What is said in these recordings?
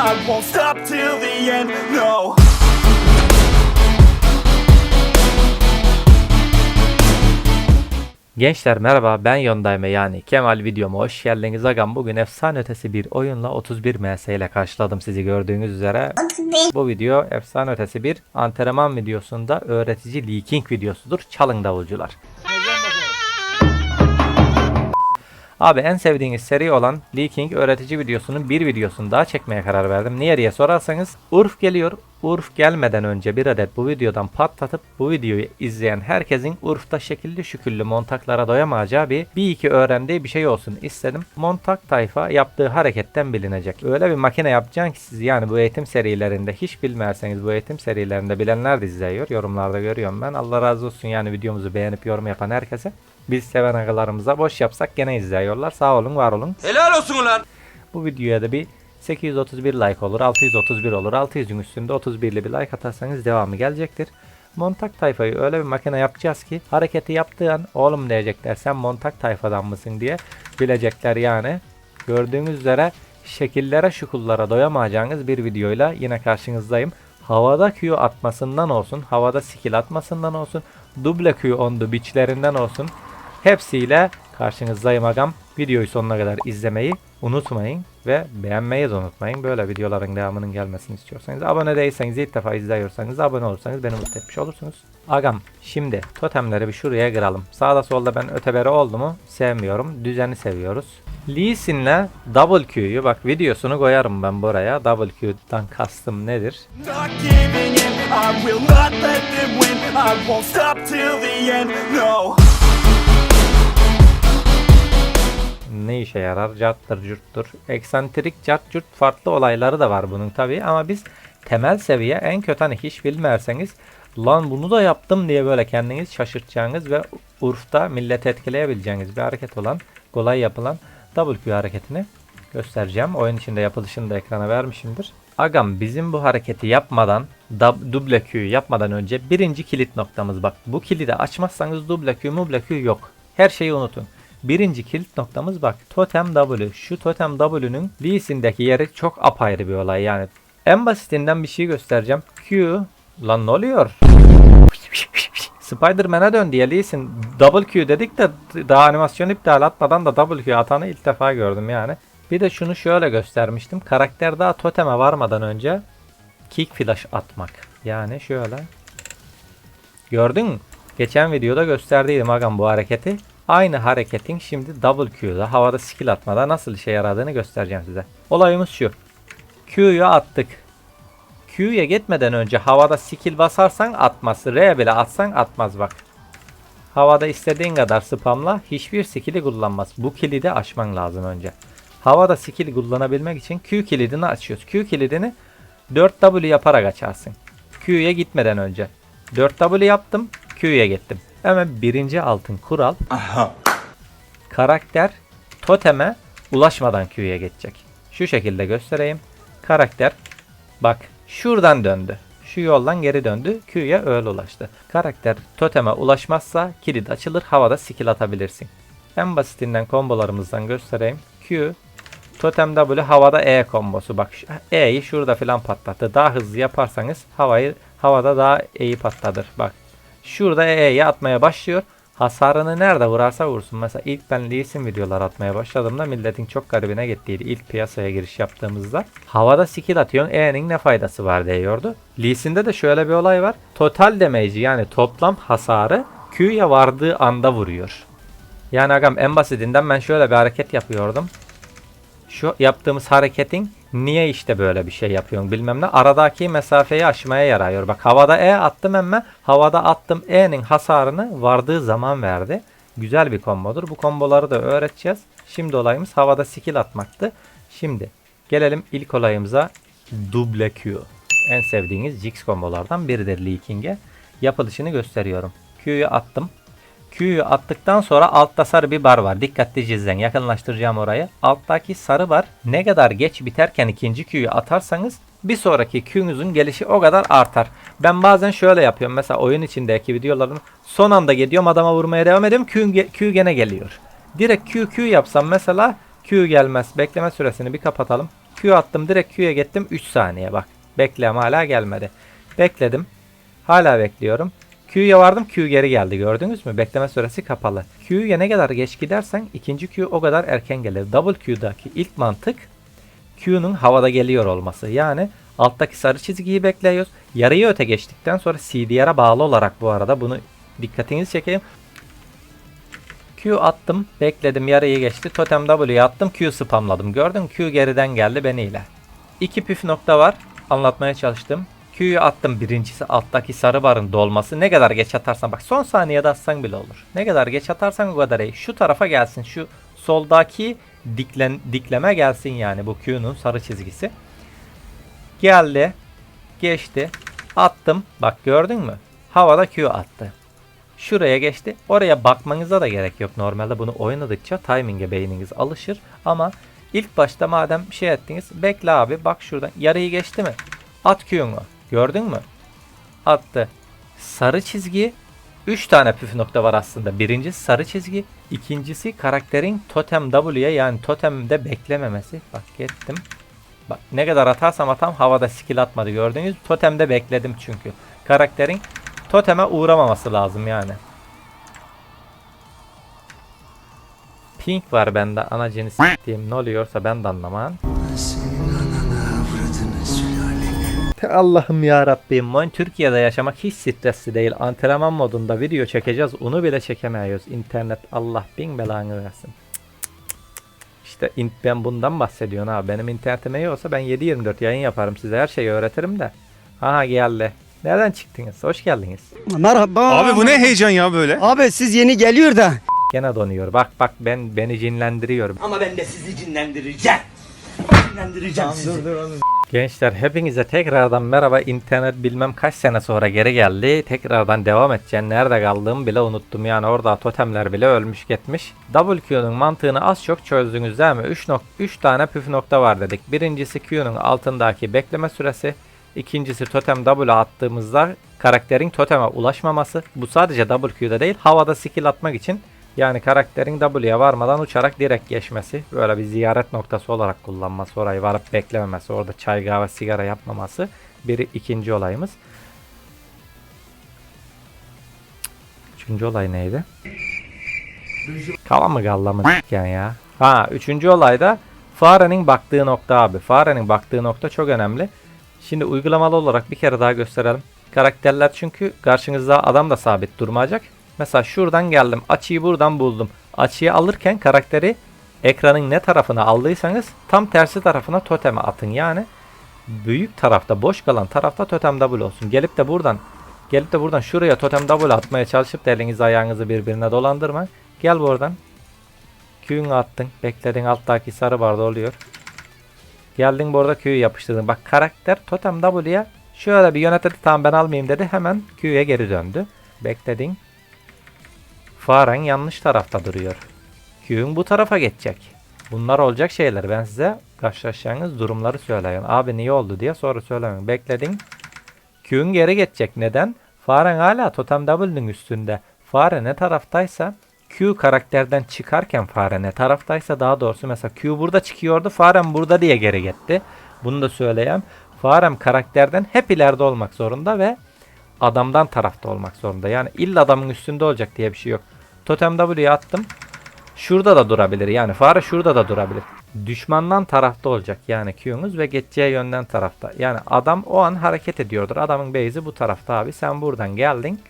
I won't stop till the end, no. Gençler merhaba ben Yondayme yani Kemal videoma hoş geldiniz. Agam bugün efsane ötesi bir oyunla 31 ms ile karşıladım sizi gördüğünüz üzere. Bu video efsane ötesi bir antrenman videosunda öğretici leaking videosudur. Çalın davulcular Abi en sevdiğiniz seri olan Leaking öğretici videosunun bir videosunu daha çekmeye karar verdim. Niye diye sorarsanız Urf geliyor. Urf gelmeden önce bir adet bu videodan patlatıp bu videoyu izleyen herkesin Urf'ta şekilli şüküllü montaklara doyamayacağı bir, bir iki öğrendiği bir şey olsun istedim. Montak tayfa yaptığı hareketten bilinecek. Öyle bir makine yapacaksın ki siz yani bu eğitim serilerinde hiç bilmerseniz bu eğitim serilerinde bilenler de izliyor. Yorumlarda görüyorum ben. Allah razı olsun yani videomuzu beğenip yorum yapan herkese. Biz seven agalarımıza boş yapsak gene izliyorlar. Sağ olun var olun. Helal olsun ulan. Bu videoya da bir 831 like olur, 631 olur. 600'ün üstünde 31'li bir like atarsanız devamı gelecektir. Montak tayfayı öyle bir makine yapacağız ki hareketi yaptığı an oğlum diyecekler sen montak tayfadan mısın diye bilecekler yani. Gördüğünüz üzere şekillere şukullara doyamayacağınız bir videoyla yine karşınızdayım. Havada Q atmasından olsun, havada skill atmasından olsun, duble Q on the beachlerinden olsun. Hepsiyle karşınızdayım agam. Videoyu sonuna kadar izlemeyi unutmayın ve beğenmeyi de unutmayın. Böyle videoların devamının gelmesini istiyorsanız. Abone değilseniz ilk defa izliyorsanız abone olursanız beni mutlu etmiş olursunuz. Agam şimdi totemleri bir şuraya kıralım. Sağda solda ben öteberi oldu mu sevmiyorum. Düzeni seviyoruz. Lee Sin'le Double Q'yu bak videosunu koyarım ben buraya. Double Q'dan kastım nedir? Not ne işe yarar? Carttır, curttur. Eksantrik, cart, curt farklı olayları da var bunun tabii ama biz temel seviye en kötü hani hiç bilmerseniz lan bunu da yaptım diye böyle kendiniz şaşırtacağınız ve urfta millet etkileyebileceğiniz bir hareket olan kolay yapılan WQ hareketini göstereceğim. Oyun içinde yapılışını da ekrana vermişimdir. Agam bizim bu hareketi yapmadan dub- duble Q yapmadan önce birinci kilit noktamız bak bu kilidi açmazsanız duble Q muble Q yok. Her şeyi unutun. Birinci kilit noktamız bak totem W. Şu totem W'nün Lee'sindeki yeri çok apayrı bir olay yani. En basitinden bir şey göstereceğim. Q lan ne oluyor? Spider-Man'e dön diye Lee Sin double Q dedik de daha animasyon iptal atmadan da double Q atanı ilk defa gördüm yani. Bir de şunu şöyle göstermiştim. Karakter daha toteme varmadan önce kick flash atmak. Yani şöyle. Gördün mü? Geçen videoda gösterdiydim agam bu hareketi. Aynı hareketin şimdi double Q'da havada skill atmada nasıl işe yaradığını göstereceğim size. Olayımız şu. Q'yu attık. Q'ya gitmeden önce havada skill basarsan atmaz. R bile atsan atmaz bak. Havada istediğin kadar spamla hiçbir skill'i kullanmaz. Bu kilidi açman lazım önce. Havada skill kullanabilmek için Q kilidini açıyoruz. Q kilidini 4W yaparak açarsın. Q'ya gitmeden önce. 4W yaptım, Q'ya gittim. Hemen birinci altın kural. Karakter toteme ulaşmadan Q'ya geçecek. Şu şekilde göstereyim. Karakter bak şuradan döndü. Şu yoldan geri döndü. Q'ya öyle ulaştı. Karakter toteme ulaşmazsa kilit açılır. Havada skill atabilirsin. En basitinden kombolarımızdan göstereyim. Q Totem W havada E kombosu. Bak E'yi şurada filan patlattı. Daha hızlı yaparsanız havayı havada daha E'yi patlatır. Bak Şurada E'yi atmaya başlıyor. Hasarını nerede vurarsa vursun. Mesela ilk ben Lee videolar atmaya başladığımda milletin çok garibine gittiydi. İlk piyasaya giriş yaptığımızda. Havada skill atıyorsun E'nin ne faydası var diyordu. Lee de şöyle bir olay var. Total damage'i yani toplam hasarı Q'ya vardığı anda vuruyor. Yani agam en basitinden ben şöyle bir hareket yapıyordum. Şu yaptığımız hareketin niye işte böyle bir şey yapıyorsun bilmem ne. Aradaki mesafeyi aşmaya yarıyor. Bak havada E attım emme. Havada attım E'nin hasarını vardığı zaman verdi. Güzel bir kombodur. Bu komboları da öğreteceğiz. Şimdi olayımız havada skill atmaktı. Şimdi gelelim ilk olayımıza. Double Q. En sevdiğiniz Jix kombolardan biridir Lee King'e. Yapılışını gösteriyorum. Q'yu attım. Q'yu attıktan sonra altta sarı bir bar var. Dikkatli izleyin. Yakınlaştıracağım orayı. Alttaki sarı bar ne kadar geç biterken ikinci Q'yu atarsanız bir sonraki Q'nuzun gelişi o kadar artar. Ben bazen şöyle yapıyorum. Mesela oyun içindeki videolarım son anda gidiyorum adama vurmaya devam ediyorum. Q, Q gene geliyor. Direkt Q Q yapsam mesela Q gelmez. Bekleme süresini bir kapatalım. Q attım direkt Q'ya gittim 3 saniye bak. Beklem hala gelmedi. Bekledim. Hala bekliyorum. Q'ya vardım Q geri geldi gördünüz mü? Bekleme süresi kapalı. Q'ya ne kadar geç gidersen ikinci Q o kadar erken gelir. Double Q'daki ilk mantık Q'nun havada geliyor olması. Yani alttaki sarı çizgiyi bekliyoruz. Yarıyı öte geçtikten sonra CDR'a bağlı olarak bu arada bunu dikkatinizi çekeyim. Q attım, bekledim yarıyı geçti. Totem W'ye attım, Q spamladım. Gördün? Q geriden geldi beniyle. İki püf nokta var. Anlatmaya çalıştım. Q'yu attım birincisi alttaki sarı barın dolması. Ne kadar geç atarsan bak son saniyede atsan bile olur. Ne kadar geç atarsan o kadar iyi. Şu tarafa gelsin. Şu soldaki diklen, dikleme gelsin yani bu Q'nun sarı çizgisi. Geldi. Geçti. Attım. Bak gördün mü? Havada Q attı. Şuraya geçti. Oraya bakmanıza da gerek yok. Normalde bunu oynadıkça timing'e beyniniz alışır. Ama ilk başta madem şey ettiniz. Bekle abi bak şuradan. Yarıyı geçti mi? At Q'nu. Gördün mü? Attı. Sarı çizgi 3 tane püf nokta var aslında. Birincisi sarı çizgi. ikincisi karakterin totem W'ye yani totemde beklememesi. Bak gittim. Bak ne kadar atarsam atam havada skill atmadı gördünüz. Totemde bekledim çünkü. Karakterin toteme uğramaması lazım yani. Pink var bende ana cins diyeyim ne oluyorsa ben de anlamam. Allah'ım ya Rabbim. Ben Türkiye'de yaşamak hiç stresli değil. Antrenman modunda video çekeceğiz. Onu bile çekemiyoruz. İnternet Allah bin belanı versin. İşte ben bundan bahsediyorum ha. Benim internetim iyi olsa ben 7-24 yayın yaparım size. Her şeyi öğretirim de. Aha geldi. Nereden çıktınız? Hoş geldiniz. Merhaba. Abi bu ne heyecan ya böyle? Abi siz yeni geliyor da. Gene donuyor. Bak bak ben beni cinlendiriyor. Ama ben de sizi cinlendireceğim. Cinlendireceğim sizi. Gençler hepinize tekrardan merhaba. İnternet bilmem kaç sene sonra geri geldi. Tekrardan devam edeceğim. Nerede kaldığımı bile unuttum. Yani orada totemler bile ölmüş gitmiş. WQ'nun mantığını az çok çözdünüz değil mi? 3 nok 3 tane püf nokta var dedik. Birincisi Q'nun altındaki bekleme süresi. İkincisi totem W attığımızda karakterin toteme ulaşmaması. Bu sadece WQ'da değil havada skill atmak için yani karakterin W'ye varmadan uçarak direkt geçmesi. Böyle bir ziyaret noktası olarak kullanması. Orayı varıp beklememesi. Orada çay kahve sigara yapmaması. Biri ikinci olayımız. Üçüncü olay neydi? Kala mı galla mı ya? Ha üçüncü olay da farenin baktığı nokta abi. Farenin baktığı nokta çok önemli. Şimdi uygulamalı olarak bir kere daha gösterelim. Karakterler çünkü karşınızda adam da sabit durmayacak. Mesela şuradan geldim. Açıyı buradan buldum. Açıyı alırken karakteri ekranın ne tarafına aldıysanız tam tersi tarafına toteme atın. Yani büyük tarafta boş kalan tarafta totem double olsun. Gelip de buradan gelip de buradan şuraya totem double atmaya çalışıp da elinizi ayağınızı birbirine dolandırma. Gel buradan. Q'yu attın. Bekledin alttaki sarı barda oluyor. Geldin burada Q'yu yapıştırdın. Bak karakter totem W'ye şöyle bir yönetildi. Tamam ben almayayım dedi. Hemen Q'ya geri döndü. Bekledin. Faren yanlış tarafta duruyor. Q'un bu tarafa geçecek. Bunlar olacak şeyler. Ben size karşılaşacağınız durumları söyleyeyim. Abi niye oldu diye soru söylemeyin. Bekledin. Q'un geri geçecek. Neden? Faren hala totem W'nün üstünde. Fare ne taraftaysa Q karakterden çıkarken fare ne taraftaysa daha doğrusu mesela Q burada çıkıyordu farem burada diye geri gitti. Bunu da söyleyeyim. Farem karakterden hep ileride olmak zorunda ve adamdan tarafta olmak zorunda. Yani illa adamın üstünde olacak diye bir şey yok. Totem W'ye attım. Şurada da durabilir. Yani fare şurada da durabilir. Düşmandan tarafta olacak yani Q'nuz ve geçeceği yönden tarafta. Yani adam o an hareket ediyordur. Adamın base'i bu tarafta abi. Sen buradan geldin.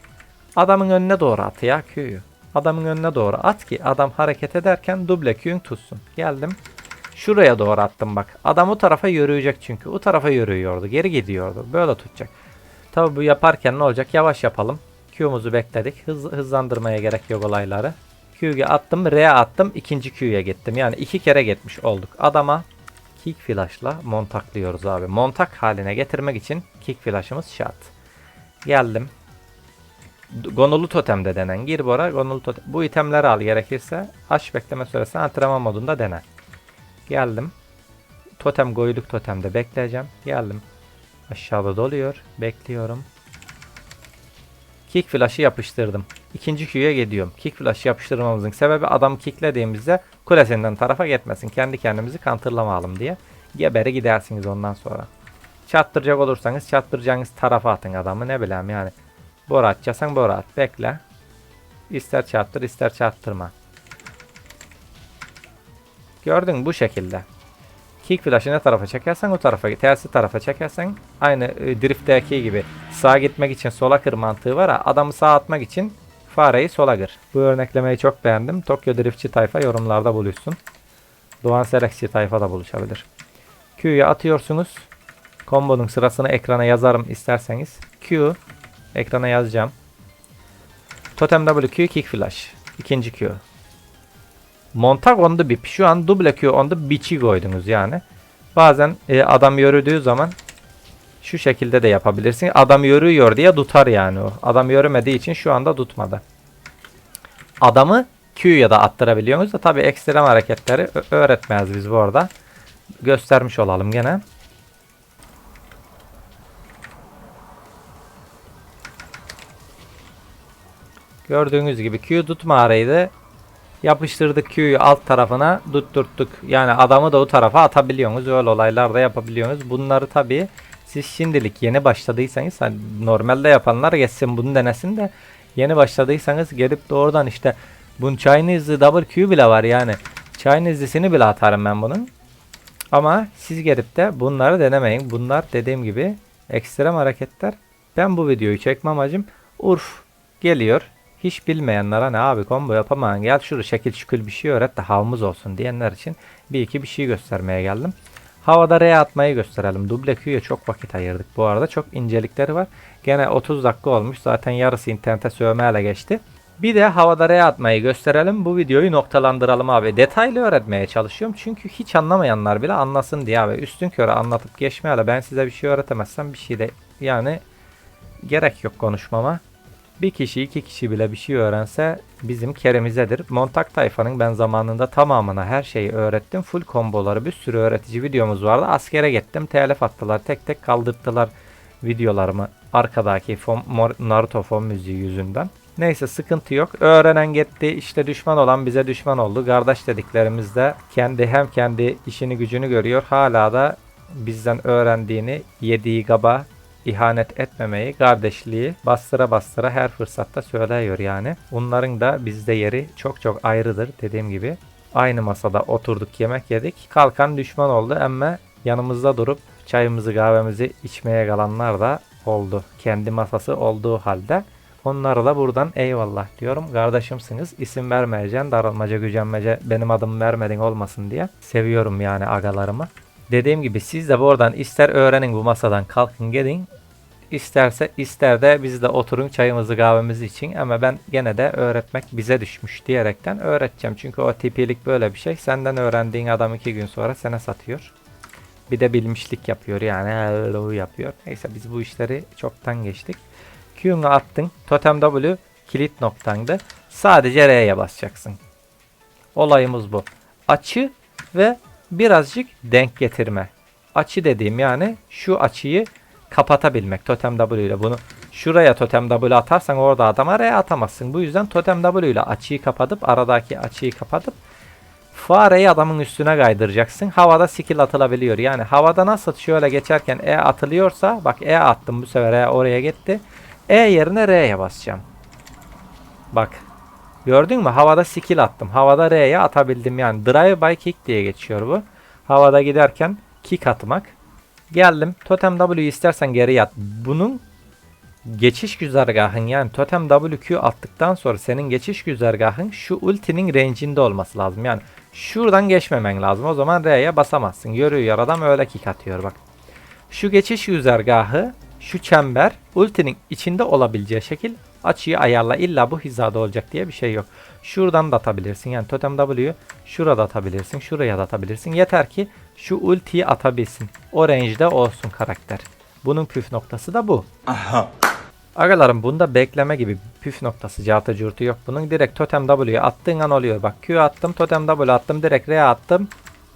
Adamın önüne doğru at ya Q'yu. Adamın önüne doğru at ki adam hareket ederken duble Q'un tutsun. Geldim. Şuraya doğru attım bak. Adam o tarafa yürüyecek çünkü. O tarafa yürüyordu. Geri gidiyordu. Böyle tutacak. Tabi bu yaparken ne olacak? Yavaş yapalım. Q'muzu bekledik. Hız, hızlandırmaya gerek yok olayları. Q'ya attım. R attım. ikinci Q'ya gittim. Yani iki kere gitmiş olduk. Adama kick flash'la montaklıyoruz abi. Montak haline getirmek için kick flash'ımız şart. Geldim. Gonulu totemde denen. Gir bora gonulu totem. Bu itemleri al gerekirse. Aç bekleme süresi antrenman modunda dene. Geldim. Totem goyluk totemde bekleyeceğim. Geldim. Aşağıda doluyor. Bekliyorum. Kick flash'ı yapıştırdım. İkinci Q'ya gidiyorum. Kick flash'ı yapıştırmamızın sebebi adam kicklediğimizde kulesinden tarafa gitmesin. Kendi kendimizi counterlamayalım diye. Geberi gidersiniz ondan sonra. Çattıracak olursanız çattıracağınız tarafa atın adamı ne bileyim yani. Bora atacaksan bora at. Bekle. İster çattır ister çattırma. Gördün bu şekilde. Kick flash'ı ne tarafa çekersen o tarafa tersi tarafa çekersen aynı e, drift'teki gibi sağa gitmek için sola kır mantığı var ha adamı sağa atmak için fareyi sola kır. Bu örneklemeyi çok beğendim. Tokyo Driftçi tayfa yorumlarda buluşsun. Doğan Selekçi tayfa da buluşabilir. Q'yu atıyorsunuz. Kombonun sırasını ekrana yazarım isterseniz. Q ekrana yazacağım. Totem W Q kick flash. İkinci Q. Montag on the bip. Şu an double Q on the bitch'i koydunuz yani. Bazen e, adam yürüdüğü zaman şu şekilde de yapabilirsin. Adam yürüyor diye tutar yani o. Adam yürümediği için şu anda tutmadı. Adamı Q'ya da attırabiliyorsunuz da tabi ekstrem hareketleri öğretmez biz bu arada. Göstermiş olalım gene. Gördüğünüz gibi Q tutma araydı. Yapıştırdık Q'yu alt tarafına tutturttuk. Yani adamı da o tarafa atabiliyorsunuz. Öyle olaylar da yapabiliyorsunuz. Bunları tabi siz şimdilik yeni başladıysanız hani normalde yapanlar geçsin bunu denesin de yeni başladıysanız gelip doğrudan işte bunun Chinese double Q bile var yani. Chinese'lisini bile atarım ben bunun. Ama siz gelip de bunları denemeyin. Bunlar dediğim gibi ekstrem hareketler. Ben bu videoyu çekme amacım Urf geliyor. Hiç bilmeyenlere ne abi combo yapamayan gel şurada şekil şükül bir şey öğret de havımız olsun diyenler için bir iki bir şey göstermeye geldim. Havada R atmayı gösterelim. Duble Q'ya çok vakit ayırdık bu arada. Çok incelikleri var. Gene 30 dakika olmuş. Zaten yarısı internete sövmeyle geçti. Bir de havada R atmayı gösterelim. Bu videoyu noktalandıralım abi. Detaylı öğretmeye çalışıyorum. Çünkü hiç anlamayanlar bile anlasın diye abi. Üstün körü anlatıp geçmeyle ben size bir şey öğretemezsem bir şey de yani gerek yok konuşmama. Bir kişi iki kişi bile bir şey öğrense bizim keremizedir. Montak tayfanın ben zamanında tamamına her şeyi öğrettim. Full komboları bir sürü öğretici videomuz vardı. Askere gittim telef attılar tek tek kaldırttılar videolarımı arkadaki fon, Naruto fon müziği yüzünden. Neyse sıkıntı yok. Öğrenen gitti işte düşman olan bize düşman oldu. Kardeş dediklerimiz de kendi hem kendi işini gücünü görüyor. Hala da bizden öğrendiğini yediği gaba ihanet etmemeyi, kardeşliği bastıra bastıra her fırsatta söylüyor yani. Bunların da bizde yeri çok çok ayrıdır dediğim gibi. Aynı masada oturduk yemek yedik. Kalkan düşman oldu ama yanımızda durup çayımızı kahvemizi içmeye kalanlar da oldu. Kendi masası olduğu halde. Onlara da buradan eyvallah diyorum. Kardeşimsiniz. İsim vermeyeceksin. Darılmaca gücenmece benim adımı vermedin olmasın diye. Seviyorum yani agalarımı. Dediğim gibi siz de buradan ister öğrenin bu masadan kalkın gelin. İsterse ister de biz de oturun çayımızı kahvemizi için ama ben gene de öğretmek bize düşmüş diyerekten öğreteceğim. Çünkü o tipilik böyle bir şey. Senden öğrendiğin adam iki gün sonra sana satıyor. Bir de bilmişlik yapıyor yani yapıyor. Neyse biz bu işleri çoktan geçtik. Q'nu attın. Totem W kilit noktandı. Sadece R'ye basacaksın. Olayımız bu. Açı ve birazcık denk getirme. Açı dediğim yani şu açıyı kapatabilmek totem W ile bunu şuraya totem W atarsan orada adama R atamazsın. Bu yüzden totem W ile açıyı kapatıp aradaki açıyı kapatıp fareyi adamın üstüne kaydıracaksın. Havada skill atılabiliyor. Yani havada nasıl şöyle geçerken E atılıyorsa bak E attım bu sefer E oraya gitti. E yerine R'ye basacağım. Bak Gördün mü? Havada skill attım. Havada R'ye atabildim yani. Drive by kick diye geçiyor bu. Havada giderken kick atmak. Geldim. Totem W istersen geri at. Bunun geçiş güzergahın yani Totem WQ attıktan sonra senin geçiş güzergahın şu ultinin range'inde olması lazım. Yani şuradan geçmemen lazım. O zaman R'ye basamazsın. Yürüyor adam öyle kick atıyor bak. Şu geçiş güzergahı şu çember ultinin içinde olabileceği şekil açıyı ayarla. İlla bu hizada olacak diye bir şey yok. Şuradan da atabilirsin. Yani totem W'yu şurada atabilirsin. Şuraya da atabilirsin. Yeter ki şu ultiyi atabilsin. O range'de olsun karakter. Bunun püf noktası da bu. Agalarım bunda bekleme gibi püf noktası cartı curtu yok. Bunun direkt totem W'ye attığın an oluyor. Bak Q attım totem W attım direkt R attım.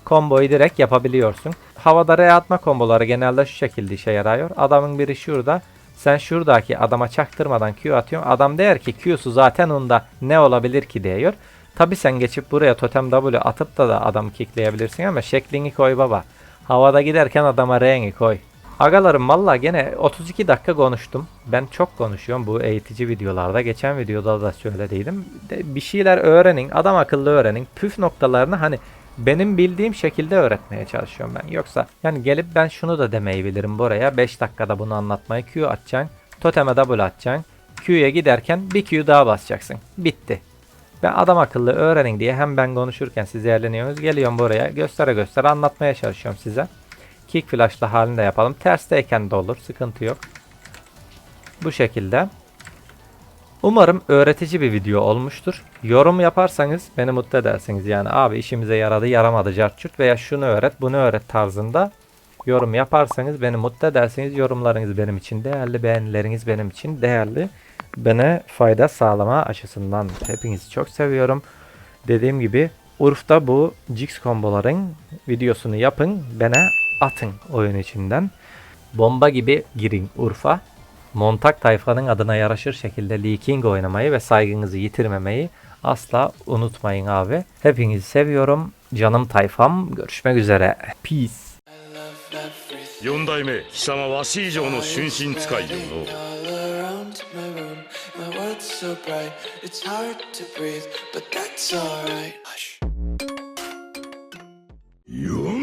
Komboyu direkt yapabiliyorsun. Havada R atma komboları genelde şu şekilde işe yarıyor. Adamın biri şurada. Sen şuradaki adama çaktırmadan Q atıyorsun. Adam der ki Q'su zaten onda ne olabilir ki diyor. Tabi sen geçip buraya totem W atıp da da adamı kickleyebilirsin ama şeklini koy baba. Havada giderken adama rengi koy. Agalarım valla gene 32 dakika konuştum. Ben çok konuşuyorum bu eğitici videolarda. Geçen videoda da söylediydim. Bir şeyler öğrenin, adam akıllı öğrenin. Püf noktalarını hani benim bildiğim şekilde öğretmeye çalışıyorum ben. Yoksa yani gelip ben şunu da demeyi bilirim buraya. 5 dakikada bunu anlatmayı Q atacaksın. Toteme double atacaksın. Q'ya giderken bir Q daha basacaksın. Bitti. Ben adam akıllı öğrenin diye hem ben konuşurken siz eğleniyorsunuz. Geliyorum buraya göstere göstere anlatmaya çalışıyorum size. Kick flash'lı halinde yapalım. Tersteyken de olur. Sıkıntı yok. Bu şekilde. Umarım öğretici bir video olmuştur. Yorum yaparsanız beni mutlu edersiniz. Yani abi işimize yaradı yaramadı carçurt veya şunu öğret bunu öğret tarzında yorum yaparsanız beni mutlu edersiniz. Yorumlarınız benim için değerli, beğenileriniz benim için değerli. Bana fayda sağlama açısından hepinizi çok seviyorum. Dediğim gibi Urf'ta bu Jix komboların videosunu yapın. Bana atın oyun içinden. Bomba gibi girin Urf'a Montak tayfanın adına yaraşır şekilde Lee King oynamayı ve saygınızı yitirmemeyi asla unutmayın abi. Hepinizi seviyorum. Canım tayfam. Görüşmek üzere. Peace. 四代目貴様わし以上の春心使いよの all around my room. My world's so bright, it's hard to breathe, but that's alright. Hush. よ